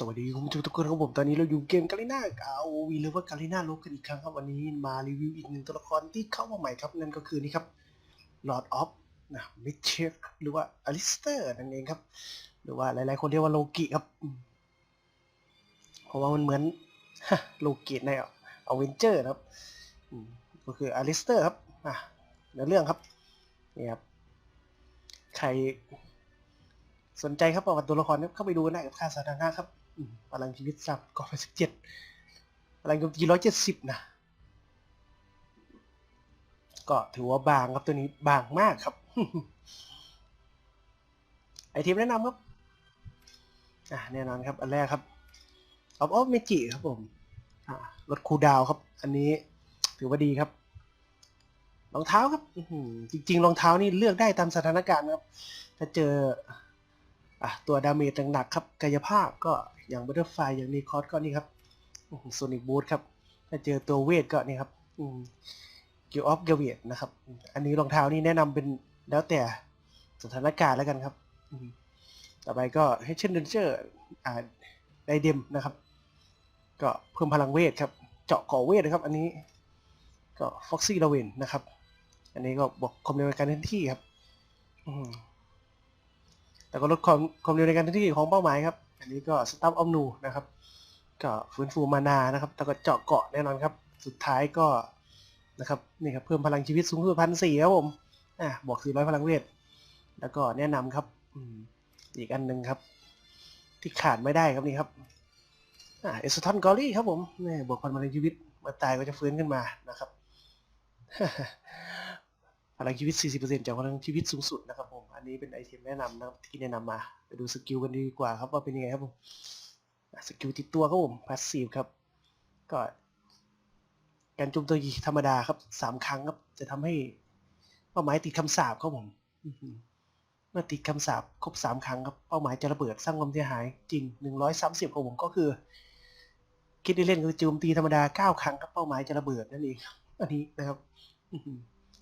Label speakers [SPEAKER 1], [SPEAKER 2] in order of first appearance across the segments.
[SPEAKER 1] สวัสดีคุณผู้ชมทุกคนครับผมตอนนี้เราอยู่เกมกาลิน่าเอาวีหรือว่ากาลิน่าลบกันอีกครั้งครับวันนี้มารีวิวอีกหนึ่งตัวละครที่เข้ามาใหม่ครับนั่นก็คือนี่ครับ Lord of นะมิเชลหรือว่าอลิสเตอร์นั่นเองครับ หรือว่าหลายๆคนเรียกว่าโลกิครับเพราะว่ามันเหมือนโลกิในอเวนเจอร์ครับก็คืออลิสเตอร์ครับอะในเรื่องครับนี่ครับใครสนใจครับประวัติตัวละครเนี่ยเข้าไปดูกันได้กับค่าสาธารณะครับ พลังชีวิตสับก่อไปสิบเจ็ดพลังโจมตีร้อยเจ็ดสิบนะ ก็ถือว่าบางครับตัวนี้บางมากครับ ไอเทมแนะนำครับ อ่าแน่นอนครับ อันแรกครับออฟออฟเมจิครับผม อ่าลดคูดาวครับ อันนี้ถือว่าดีครับรองเท้าครับจริง ๆ รองเท้านี่เลือกได้ตามสถานการณ์ครับ ถ้าเจอ อะตัวดาเมจหนักๆครับกายภาพก็อย่างบัตเตอร์ไฟอย่างนีคอสก็นี่ครับโซนิกบูทครับถ้าเจอตัวเวทก็นี่ครับกิลออฟเกเวทนะครับ อันนี้รองเท้านี่แนะนำเป็นแล้วแต่สถานการณ์แล้วกันครับอืต่อไปก็ให้เช่นเดนเจอร์อ่าไดเดมนะครับ ก็เพิ่มพลังเวทครับ เจาะก่อเวทนะครับ อันนี้ก็ฟ็อกซี่ลาเวนนะครับ อันนี้ก็บอกความเร็วในการเคลื่อนที่ครับอืม แล้วก็ลดความความเร็วในการเคลื่อนที่ของเป้าหมายครับ อันนี้ก็สตาร์ทออมนูนะครับ ก็ฟื้นฟูมานานะครับแล้วก็เจาะเกาะแน่นอนครับ สุดท้ายก็นะครับนี่ครับเพิ่มพลังชีวิตสูงสุดพันสี่ครับผมอะบวกสี่ร้อยพลังเวท แล้วก็แนะนำครับอืมอีกอันหนึ่งครับ ที่ขาดไม่ได้ครับนี่ครับอ่าเอสทอนกอรี่ครับผมนี่บวกพลังชีวิตเมื่อตายก็จะฟื้นขึ้นมานะครับ พลังชีวิต 40%จากพลังชีวิตสูงสุดนะครับผม อันนี้เป็นไอเทมแนะนำนะครับที่แนะนำมา ไปดูสกิลกันดีกว่าครับว่าเป็นยังไงครับผมสกิลติดตัวครับผมพาสซีฟครับ ก็การโจมตีธรรมดาครับสามครั้งครับ จะทำให้เป้าหมายติดคำสาปครับผมเมื่อติดคำสาปครบสามครั้งครับเป้าหมายจะระเบิดสร้างความเสียหายจริง 130ครับผมก็คือ คิดได้เล่นคือโจมตีธรรมดาเก้าครั้งครับเป้าหมายจะระเบิดนั่นเองอันนี้นะครับ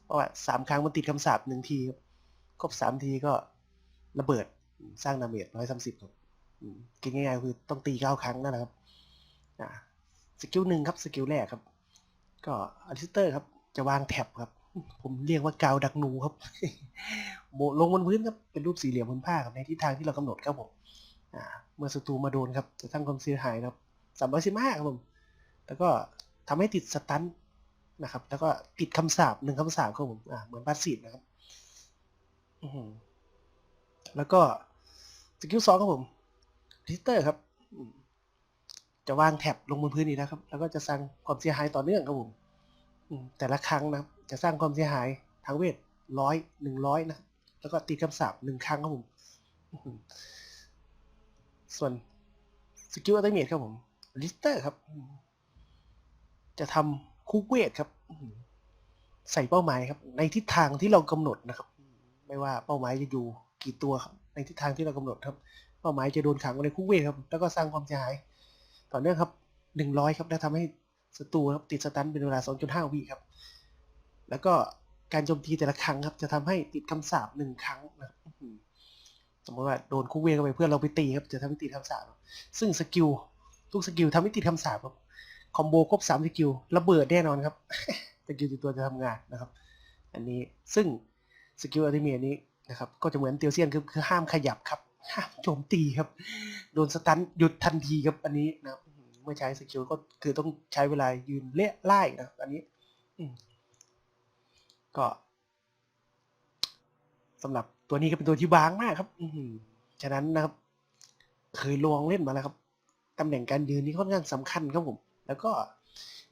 [SPEAKER 1] เพราะว่าสามครั้งมันติดคำสาปหนึ่งทีครับครบสามทีก็ระเบิดสร้างดาเมจร้อยสามสิบครับกินง่ายๆคือต้องตีเก้าครั้งนั่นแหละครับสกิลหนึ่งครับสกิลแรกครับ ก็อลิสเตอร์ครับ จะวางแท็บครับ ผมเรียกว่ากาวดักหนูครับโบลงบนพื้นครับเป็นรูปสี่เหลี่ยมบนผ้าครับในทิศทางที่เรากำหนดครับผมเมื่อศัตรูมาโดนครับจะสร้างความเสียหายครับสามร้อยสิบห้าครับผมแล้วก็ทำให้ติดสตัน นะครับ แล้วก็ปิดคำสาปหนึ่งคำสาปครับผมอ่าเหมือนพาสซีฟนะครับแล้วก็สกิลสองครับผมทิสเตอร์ครับจะวางแท็บลงบนพื้นนี้นะครับ แล้วก็จะสร้างความเสียหายต่อเนื่องครับผมแต่ละครั้งนะครับ จะสร้างความเสียหายทางเวทร้อยหนึ่งร้อยนะแล้วก็ตีคำสาปหนึ่งครั้งครับผมส่วนสกิลอัตเมทครับผมลิสเตอร์ครับ จะทำ คุกเวทครับ ใส่เป้าหมายครับ ในทิศทางที่เรากำหนดนะครับ ไม่ว่าเป้าหมายจะอยู่กี่ตัวครับในทิศทางที่เรากำหนดครับ เป้าหมายจะโดนขังในคุกเวทครับ แล้วก็สร้างความเสียหาย ต่อเนื่องครับหนึ่งร้อยครับและทำให้ศัตรูครับติดสตันเป็นเวลาสองจุดห้าวิครับ แล้วก็การโจมตีแต่ละครั้งครับ จะทำให้ติดคำสาปหนึ่งครั้งนะครับสมมติว่าโดนคุกเวทเข้าไปเพื่อนเราไปตีครับจะทำให้ติดคำสาปครับซึ่งสกิลทุกสกิลทำให้ติดคำสาปครับ คอมโบครบสามสกิลระเบิดแน่นอนครับสกิลติดตัวจะทำงานนะครับ อันนี้ซึ่งสกิลอัลติเมทนี้นะครับก็จะเหมือนเตียวเซียนคือคือห้ามขยับครับห้ามโจมตีครับ โดนสตันหยุดทันทีครับอันนี้นะครับเมื่อใช้สกิลก็คือต้องใช้เวลายืนเละไล่นะอันนี้ก็สำหรับตัวนี้ก็เป็นตัวที่บางมากครับ อืฉะนั้นนะครับ เคยลองเล่นมาแล้วครับตำแหน่งการยืนนี่ค่อนข้างสำคัญครับผม แล้วก็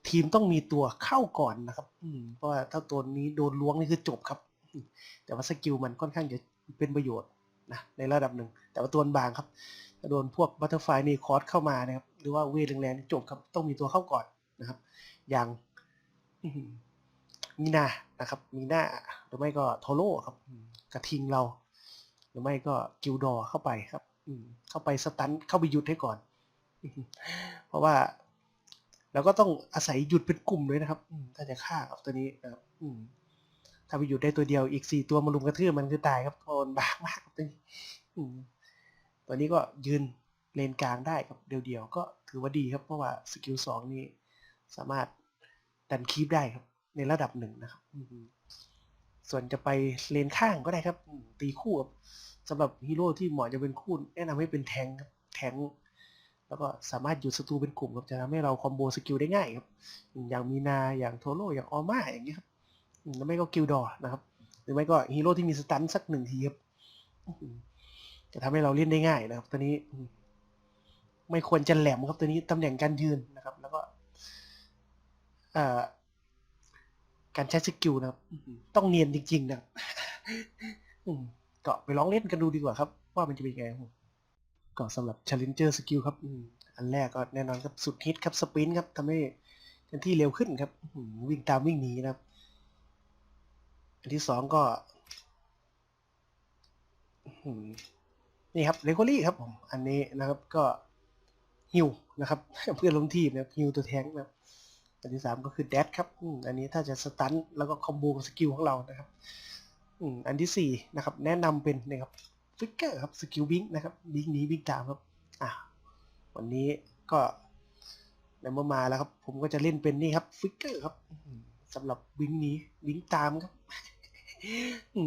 [SPEAKER 1] ทีมต้องมีตัวเข้าก่อนนะครับ อืมเพราะว่าถ้าตัวนี้โดนล้วงนี่คือจบครับ แต่ว่าสกิลมันค่อนข้างจะเป็นประโยชน์นะในระดับหนึ่ง แต่ว่าตัวบางครับถ้าโดนพวกบัตเตอร์ไฟนี่คอร์สเข้ามานะครับหรือว่าเวทแรงๆจบครับต้องมีตัวเข้าก่อนนะครับ อย่างมีนานะครับ มีนาหรือไม่ก็โทโร่ครับกระทิงเรา หรือไม่ก็กิลดอร์เข้าไปครับอืเข้าไปสตันเข้าไปหยุดให้ก่อน เพราะว่า เราก็ต้องอาศัยหยุดเป็นกลุ่มด้วยนะครับอืมถ้าจะฆ่ากับตัวนี้นะครับอืมถ้าไปหยุดได้ตัวเดียวอีกสี่ตัวมารุมกระทืบมันคือตายครับโอนบากมากครับตัวนี้อืมตัวนี้ก็ยืนเลนกลางได้ครับเดียวๆก็ถือว่าดีครับเพราะว่าสกิลสองนี่สามารถดันคีปได้ครับ ในระดับหนึ่งนะครับอืมส่วนจะไปเลนข้างก็ได้ครับอืมตีคู่ครับสำหรับฮีโร่ที่เหมาะจะเป็นคู่ แนะนำให้เป็นแทงค์ครับแทงค์ แล้วก็สามารถหยุดศัตรูเป็นกลุ่มครับจะทำให้เราคอมโบสกิลได้ง่ายครับ อย่างมีนาอย่างโทโร่อย่างออม่าอย่างเงี้ยครับอืมแล้วไม่ก็กิลดอร์นะครับ หรือไม่ก็ฮีโร่ที่มีสตันสักหนึ่งทีครับจะทำให้เราเล่นได้ง่ายนะครับ ตัวนี้ ไม่ควรจะแหลมครับตัวนี้ตำแหน่งการยืนนะครับ แล้วก็การใช้สกิลนะครับ ต้องเนียนจริง ๆ นะก็ไปลองเล่นกันดูดีกว่าครับ ว่ามันจะเป็นยังไงครับ ก็สำหรับ Challenger Skill ครับอันแรกก็แน่นอนครับสุดฮิตครับสปรินต์ครับทำให้เคลื่อนที่เร็วขึ้นครับวิ่งตามวิ่งหนีนะครับ อันที่สองก็นี่ครับเลโคลี่ครับผมอันนี้นะครับก็ฮิวนะครับเพื่อนลงทีมนะครับฮิวตัวแทงนะครับอันที่สามก็คือแดดครับอันนี้ถ้าจะสตันแล้วก็คอมโบกับสกิลของเรานะครับอันที่สี่นะครับแนะนำเป็นนะครับ ฟิกเกอร์ครับสกิลบิงนะครับบิงหนี้บิงตามครับอะวันนี้ก็ในเมื่อมาแล้วครับ ผมก็จะเล่นเป็นนี่ครับฟิกเกอร์ครับสำหรับบิงหนี้บิงตามครับ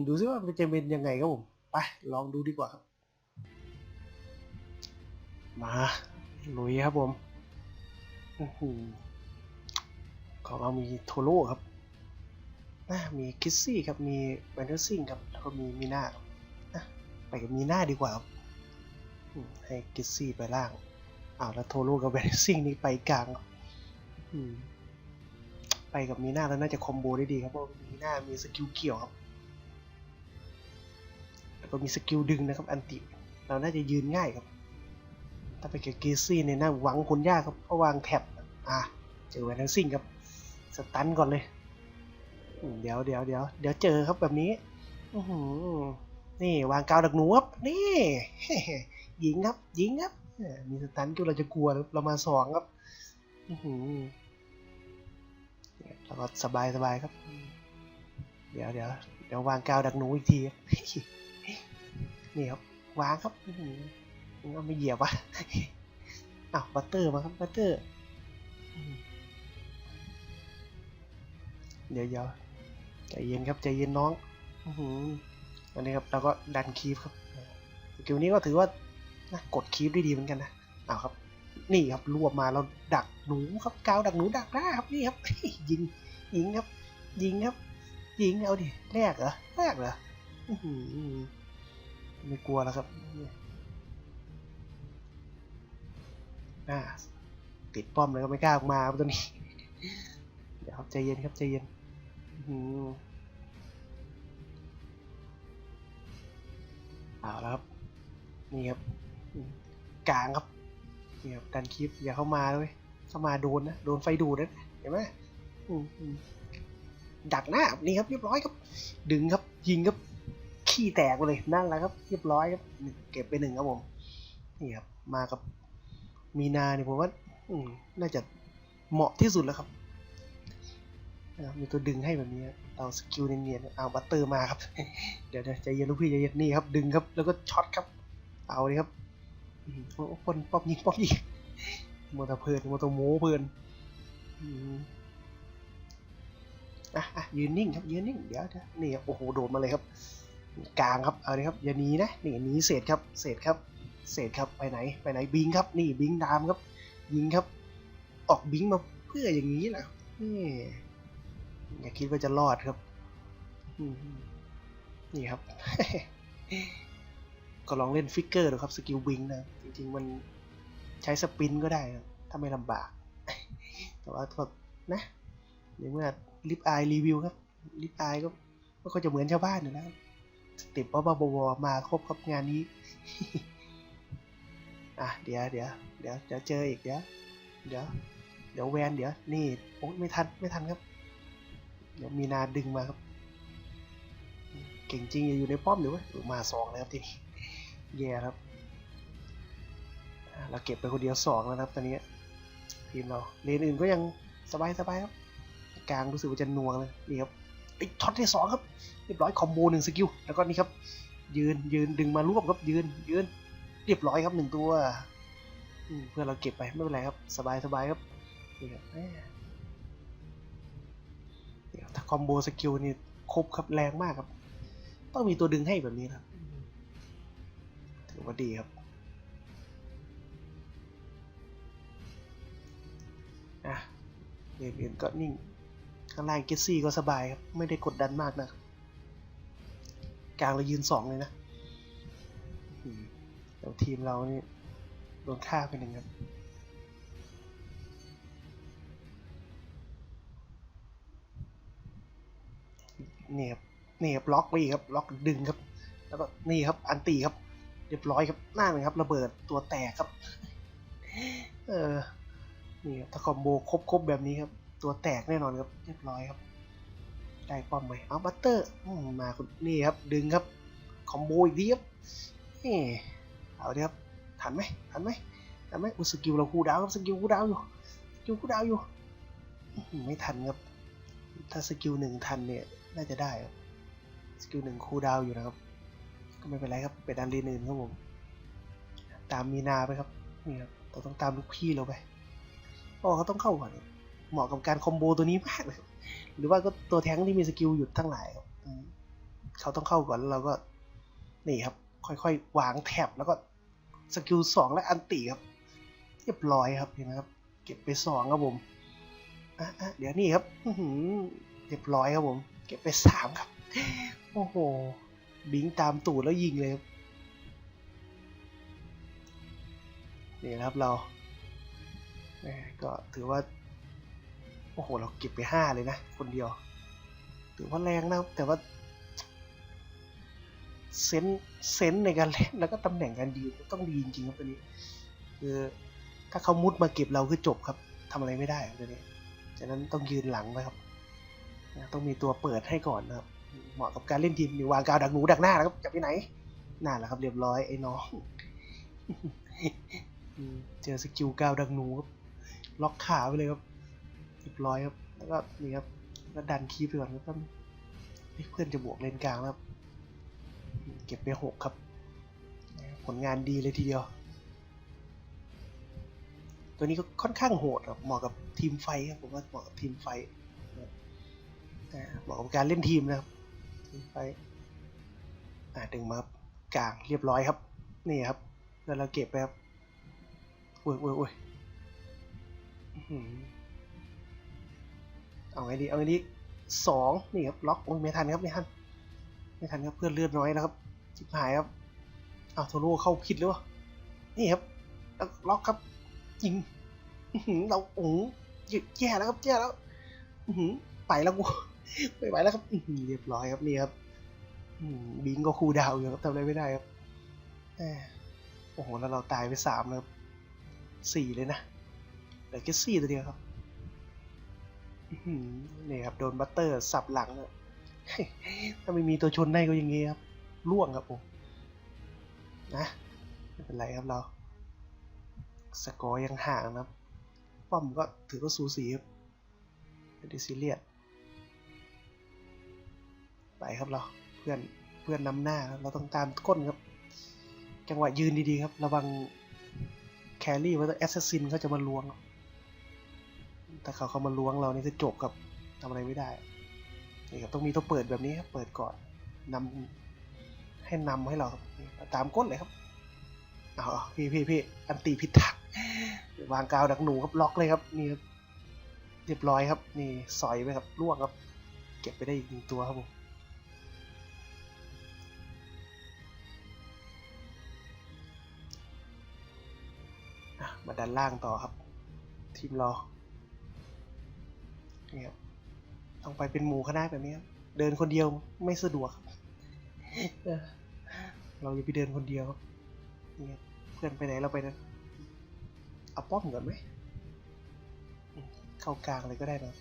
[SPEAKER 1] ดูซิว่ามันจะเป็นยังไงครับผมไปลองดูดีกว่าครับ มาลุยครับผมอื้อหือของเรามีโทโร่ครับนะมีคิสซี่ครับมีแวนเดอร์ซิงครับแล้วก็มีมีนาครับอะ ไปกับมีหน้าดีกว่า ให้คิสซี่ไปล่างอ้าวแล้วโทโร่กับแวนดอร์ซิงนี่ไปกลางครับไปกับมีหน้าแล้วน่าจะคอมโบได้ดีครับเพราะมีหน้ามีสกิลเกี่ยวครับแล้วก็มีสกิลดึงนะครับ อันติ เราน่าจะยืนง่ายครับ ถ้าไปกับเกซี่เนี่ยน่าหวังผลยากครับเพราะวางแท็บอะเจอแวนดอร์ซิงครับสตันก่อนเลยเดี๋ยวเดี๋ยวเดี๋ยวเดี๋ยวเจอครับแบบนี้ อื้อหือ นี่วางกาวดักหนูครับนี่ยิงครับ ยิงครับมีสตันจุเราจะกลัวครับเรามาสองครับอื้อหือเนี่ยเราก็สบายสบายครับ เดี๋ยวเดี๋ยวเดี๋ยววางกาวดักหนูอีกทีครับนี่ครับวางครับอื้อหือมันไม่เหยียบวะอ้าวบัตเตอร์มาครับบัตเตอร์ เดี๋ยวเดี๋ยวใจเย็นครับใจเย็นน้อง อื้อหือ อันนี้ครับเราก็ดันคีฟครับสกิลนี้ก็ถือว่านะกดคีฟได้ดีเหมือนกันนะอ้าวครับ นี่ครับรวบมาเราดักหนูครับกาวดักหนูดักหน้าครับนี่ครับยิงยิงครับ ยิงครับ ยิงเอาดิแรกเหรอแรกเหรอไม่กลัวแล้วครับอ่าติดป้อมเลยก็ไม่กล้าออกมาครับตัวนี้ เดี๋ยวครับใจเย็นครับใจเย็นอื เอาแล้วครับ นี่ครับกลางครับนี่ครับดันคลิปอย่าเข้ามาเลยเข้ามาโดนนะ โดนไฟดูดนะเห็นไหมดักหน้านี่ครับเรียบร้อยครับ ดึงครับ ยิงครับขี้แตกไปเลยนั่นแหละครับ เรียบร้อยครับเก็บไปหนึ่งครับผมนี่ครับมากับมีนาเนี่ยผมว่าอืน่าจะเหมาะที่สุดแล้วครับ มีตัวดึงให้แบบนี้เราสกิลเนียนๆเอาบัตเตอร์มาครับ เดี๋ยวใจเย็นลูกพี่ใจเย็นนี่ครับ ดึงครับ แล้วก็ช็อตครับ เอาเลยครับอืมโอ้ปนป๊อปยิงป๊อปยิงโมตอเพลินโมตอโม้เพลินอะอะยืนนิ่งครับ ยืนนิ่ง เดี๋ยวเดี๋ยวนี่โอ้โห โดดมาเลยครับ กลางครับ เอาเลยครับ อย่าหนีนะ นี่หนีเศษครับ เศษครับ เศษครับ ไปไหน ไปไหน บิงครับ นี่บิงดามครับ ยิงครับ ออกบิงมาเพื่ออย่างนี้แหละนี่ อย่าคิดว่าจะรอดครับนี่ครับ ก็ลองเล่นฟิกเกอร์ดูครับสกิลบิงนะจริงๆมันใช้สปินก็ได้ครับถ้าไม่ลำบาก แต่ว่าก็นะในเมื่อลิปอายรีวิวครับลิปอายก็ก็จะเหมือนชาวบ้านอยู่แล้วสต็ปบ้าบอๆมาครบครับงานนี้ อะเดี๋ยวเดี๋ยวเดี๋ยวเดี๋ยวเจออีกเดี๋ยวเดี๋ยวเดี๋ยวแวนเดี๋ยวนี่โอ้ไม่ทันไม่ทันครับ เดี๋ยวมีนาดึงมาครับ เก่งจริงอย่าอยู่ในป้อมเดี๋ยววะมาสองแล้วครับทีนี้แย่ครับ เราเก็บไปคนเดียวสองแล้วครับตอนนี้ทีมเราเลนอื่นก็ยังสบายสบายครับ กลางรู้สึกว่าจะน่วงเลยนี่ครับไอ้ช็อตที่สองครับเรียบร้อยคอมโบหนึ่งสกิลแล้วก็นี่ครับ ยืนยืนดึงมารวบครับยืนยืนเรียบร้อยครับหนึ่งตัวเพื่อเราเก็บไปไม่เป็นไรครับ สบายสบายครับนี่ครับ ถ้าคอมโบสกิลนี่ครบครับแรงมากครับ ต้องมีตัวดึงให้แบบนี้ครับ ถือว่าดีครับอะเรียนก็นิ่งข้างล่างเกสซี่ก็สบายครับ ไม่ได้กดดันมากนะกลางเรายืนสองเลยนะแล้วทีมเรานี่โดนฆ่าไปหนึ่งครับ นี่ครับนี่ครับล็อกไปอีกครับล็อกดึงครับ แล้วก็นี่ครับอันตีครับ เรียบร้อยครับหน้าเลยครับระเบิดตัวแตกครับ เออนี่ครับถ้าคอมโบครบๆแบบนี้ครับ ตัวแตกแน่นอนครับ เรียบร้อยครับได้ป้อมไหมเอาบัตเตอร์อมาคุณนี่ครับดึงครับคอมโบอีกทีครับนี่เอาดิครับทันไหมทันไหมทันไหมอุสกิลเราคูดาวครับสกิลคูดาวอยู่สกิลคูดาวอยู่ ไม่ทันครับ ถ้าสกิลหนึ่งทันเนี่ย น่าจะได้สกิลหนึ่งคูดาวอยู่นะครับ ก็ไม่เป็นไรครับเป็นอันรีนอื่นครับผม ตามมีนาไปครับนี่ครับเราต้องตามลูกพี่เราไปเพราะเขาต้องเข้าก่อนเหมาะกับการคอมโบตัวนี้มากเลยหรือว่าก็ตัวแท้งที่มีสกิลหยุดทั้งหลายครับเขาต้องเข้าก่อนแล้วเราก็นี่ครับ ค่อยๆวางแท็บแล้วก็สกิลสองและอันติครับเรียบร้อยครับเห็นไหมครับเก็บไปสองครับผมอะอะเดี๋ยวนี่ครับเรียบร้อยครับผม เก็บไปสามครับ โอ้โห บิงตามตูดแล้วยิงเลยครับนี่นะครับเรา ก็ถือว่า โอ้โห เราเก็บไปห้าเลยนะ คนเดียว ถือว่าแรงนะครับ แต่ว่า เซนเซนในการเล่นแล้วก็ตำแหน่งการยืนต้องดีจริงๆครับตัวนี้ คือถ้าเขามุดมาเก็บเราคือจบครับทำอะไรไม่ได้ตัวนี้ ฉะนั้นต้องยืนหลังไว้ครับ ต้องมีตัวเปิดให้ก่อนนะครับ เหมาะกับการเล่นทีมนี่วางกาวดักหนูดักหน้านะครับจะไปไหนน่าแหละครับเรียบร้อยไอ้น้องเจอสกิลกาวดักหนูครับล็อกขาไปเลยครับเรียบร้อยครับแล้วก็นี่ครับแล้วดันคีบไปก่อนครับแป๊บนึงเพื่อนจะบวกเลนกลางครับเก็บไปหกครับ ผลงานดีเลยทีเดียว ตัวนี้ก็ค่อนข้างโหดครับเหมาะกับทีมไฟครับผมว่าเหมาะกับทีมไฟ เหมาะกับการเล่นทีมนะครับไฟท์อ่าดึงมาครับกลางเรียบร้อยครับ นี่ครับ แล้วเราเก็บไปครับโอ้ยโอ้ยโอ้ยอื้อหือเอาไงดี เอาไงดีสองนี่ครับ ล็อกโอ้ยไม่ทันครับ ไม่ทัน ไม่ทันครับ เพื่อนเลือดน้อยแล้วครับจิบหายครับอ้าวโทโร่เข้าผิดหรือวะ นี่ครับ ล็อกครับยิงเราโอ้โหแย่แล้วครับ แย่แล้วไปแล้วกู ไม่ไหวแล้วครับเรียบร้อยครับนี่ครับบิงก็คูดาวอยู่ครับทำอะไรไม่ได้ครับโอ้โหแล้วเราตายไปสามแล้วสี่เลยนะเหลือแค่สี่ตัวเดียวครับนี่ครับโดนบัตเตอร์สับหลังเลยถ้าไม่มีตัวชนได้ก็อย่างงี้ครับล่วงครับผมนะไม่เป็นไรครับเรา สกอร์ยังห่างนะครับป้อมก็ถือว่าสูสีครับด้ซีเรียส ครับเราเพื่อนเพื่อนนำหน้าเราต้องตามก้นครับ จังหวะยืนดีๆครับ ระวังแครี่ว่าแอสซัสซินเขาจะมาล้วงครับถ้าเขาเขามาล้วงเรานี่คือจบครับทำอะไรไม่ได้นี่ครับต้องมีตัวเปิดแบบนี้ครับเปิดก่อนนำให้นำให้เราครับตามก้นเลยครับเอาเอพี่พี่พี่อันตีผิดทางวางกาวดักหนูครับล็อกเลยครับนี่ครับเรียบร้อยครับ นี่สอยไปครับล่วงครับ เก็บไปได้อีกหนึ่งตัวครับผมานล่างต่อครับ ทีมเรานี่ครับต้องไปเป็นหมู่คณะแบบนี้ครับเดินคนเดียวไม่สะดวก เราอย่าไปเดินคนเดียวครับนี่ครับเพื่อนไปไหนเราไปนั้นเอาป้อมก่อนไหมเข้ากลางเลยก็ได้นะ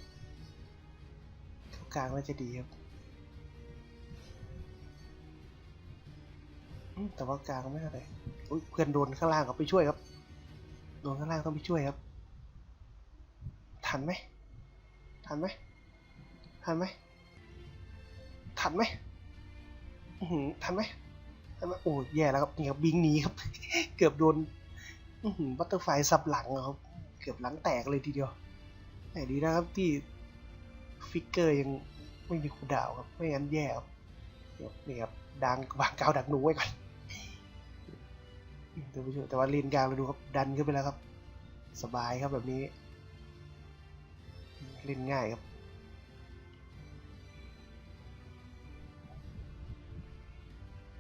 [SPEAKER 1] เข้ากลางน่าจะดีครับแต่ว่ากลางไม่เท่าไหร่เพื่อนโดนข้างล่างเขาไปช่วยครับ ดนข้างล่างต้องไปช่วยครับ ทันไหมทันไหมทันไหมทันไหมทันไหมทันไหมโอ้ยแย่แล้วครับนี่ครับบิงหนีครับ เกือบโดนบัตเตอร์ไฟสับหลังครับ เกือบหลังแตกเลยทีเดียวแต่ดีนะครับที่ฟิกเกอร์ยังไม่มีคูดาวครับ ไม่งั้นแย่ครับเดี๋ยวนี่ครับดังวางกาวดักหนูไว้ก่อน ท่านผู้ชมแต่ว่าเลนกลางเราดูครับดันขึ้นไปแล้วครับ สบายครับแบบนี้ เล่นง่ายครับ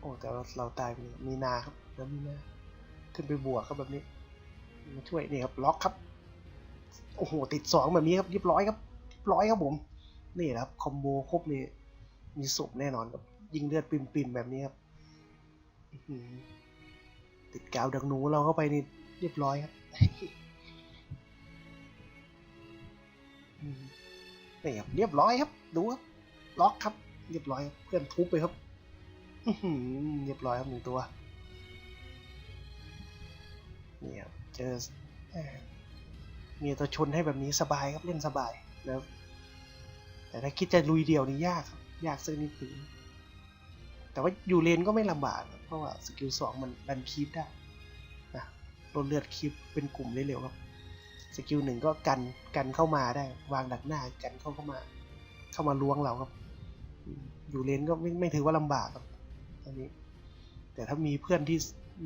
[SPEAKER 1] โอ้แต่เราเราตายไปเลยมีนาครับแล้วมีนาขึ้นไปบวกครับแบบนี้มาช่วยนี่ครับล็อกครับโอ้โหติดสองแบบนี้ครับเรียบร้อยครับเรียบร้อยครับผมนี่ครับคอมโบครบนี่มีศพแน่นอนครับยิงเลือดปิ่มๆแบบนี้ครับอื ติดกาวดังหนูเราเข้าไปนี่เรียบร้อยครับนี่ครับเรียบร้อยครับ ดูครับ ล็อกครับ เรียบร้อยเพื่อนทุบไปครับเรียบร้อยครับหนึ่งตัวนี่ครับเจอเอ่อมีตัวชนให้แบบนี้สบายครับเล่นสบายนะครับแต่ถ้าคิดจะลุยเดี่ยวนี่ยากครับยากสักนิดหนึ่ง แต่ว่าอยู่เลนก็ไม่ลำบาก เพราะว่าสกิลสองมันดันคีปได้นะลดเลือดคีปเป็นกลุ่มได้เร็วครับ สกิลหนึ่งก็กันกันเข้ามาได้ วางดักหน้ากันเข้าเข้ามา เข้ามาล้วงเราครับ อยู่เลนก็ไม่ไม่ถือว่าลำบากครับอันนี้ แต่ถ้ามีเพื่อนที่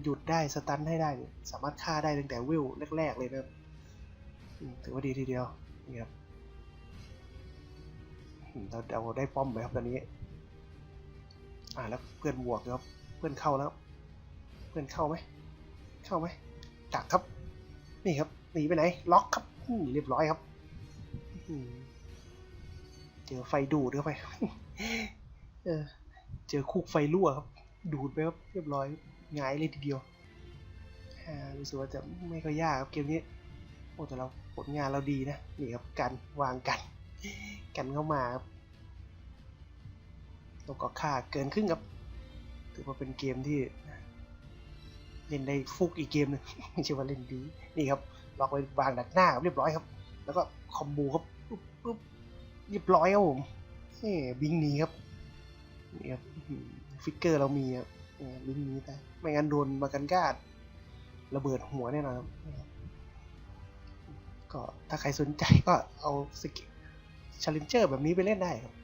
[SPEAKER 1] หยุดได้สตันให้ได้ สามารถฆ่าได้ตั้งแต่วิวแรกๆเลยนะครับถือว่าดีทีเดียวนี่ครับเราเราได้ป้อมไปครับตอนนี้ อ่าแล้วเพื่อนบวกครับ เพื่อนเข้าแล้ว เพื่อนเข้าไหมเข้าไหมจักครับ นี่ครับหนีไปไหน ล็อกครับอืมเรียบร้อยครับเจอไฟดูดเข้าไปเออเจอคุกไฟรั่วครับ ดูดไปครับเรียบร้อยหงายเลยทีเดียวอ่ารู้สึกว่าจะไม่ค่อยยากครับเกมนี้โอ้แต่เราผลงานเราดีนะนี่ครับกันวางกัน กันเข้ามาครับ แล้วก็ค่าเกินครึ่งครับถือว่าเป็นเกมที่เล่นได้ฟุกอีกเกมหนึงไม่ใช่ว่าเล่นดีนี่ครับล็อกไว้วางดักหน้าเรียบร้อยครับ แล้วก็คอมโบครับปุ๊บปุ๊บเรียบร้อยครับผมเฮ้บิงนี้ครับนี่ครับฟิกเกอร์เรามีครับบิงนี้แต่ไม่งั้นโดนมากันกาดระเบิดหัวแน่นอนครับนี่ครับก็ถ้าใครสนใจก็เอาสกิลชาเลนเจอร์แบบนี้ไปเล่นได้ครับ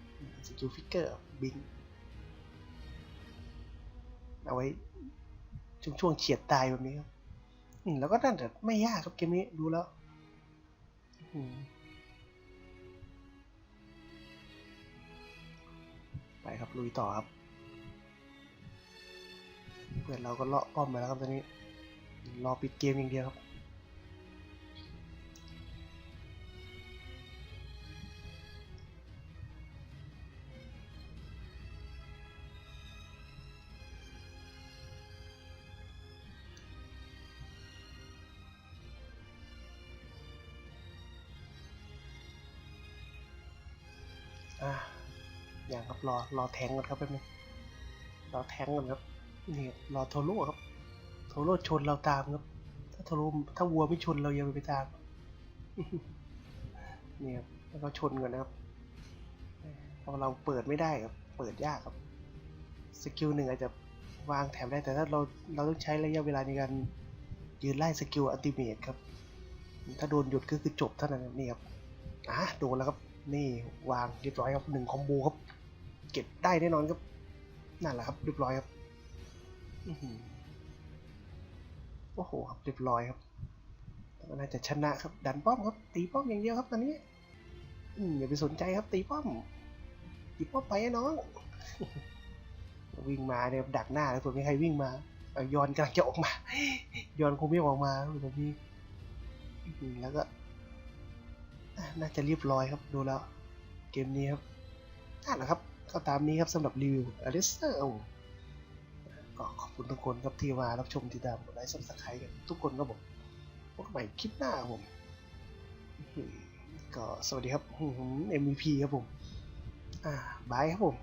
[SPEAKER 1] สกิลฟิกเกอร์บิง เอาไว้ช่วงช่วงๆเฉียดตายแบบนี้ครับอืมแล้วก็น่าจะไม่ยากครับเกมนี้ดูแล้วอืมไปครับลุยต่อครับ เพื่อนเราก็เลาะป้อมมาแล้วครับตอนนี้ รอปิดเกมอย่างเดียวครับ รอรอแทงก่อนครับแป๊บนึงรอแทงก่อนครับนี่รอโทโร่ครับ โทโร่ชนเราตามครับ ถ้าโทโร่ถ้าวัวไม่ชนเรายังไปตามนี่ครับแล้วก็ชนก่อนนะครับเพราะเราเปิดไม่ได้ครับ เปิดยากครับสกิลหนึ่งอาจจะวางแถมได้แต่ถ้าเราเราต้องใช้ระยะเวลาในการยืนไล่สกิลอัลติเมทครับ ถ้าโดนหยุดก็คือจบเท่านั้นครับนี่ครับอะโดนแล้วครับนี่วางเรียบร้อยครับหนึ่งคอมโบครับ เก็บได้แน่นอนครับนั่นแหละครับเรียบร้อยครับโอ้โหครับเรียบร้อยครับน่าจะชนะครับ ดันป้อมครับตีป้อมอย่างเดียวครับตอนนี้อือย่าไปสนใจครับตีป้อมตีป้อมไปอะน้องวิ่งมาเนี่ยดักหน้าแล้วตัวไม่ใครวิ่งมาเอายอนกำลังจะออกมายอนคงไม่ออกมาแบบนี้อื้อหือแล้วก็น่าจะเรียบร้อยครับดูแล้ว เกมนี้ครับนั่นแหละครับ ก็ตามนี้ครับสำหรับรีวิวอลิสเตอร์ก็ขอบคุณทุกคนครับที่มารับชมติดตามกดไลค์ซับสไครต์กันทุกคนครับผมพบกันใหม่คลิปหน้าผม ก็สวัสดีครับอื้อหือ MVP ครับผม อ่าบายครับผม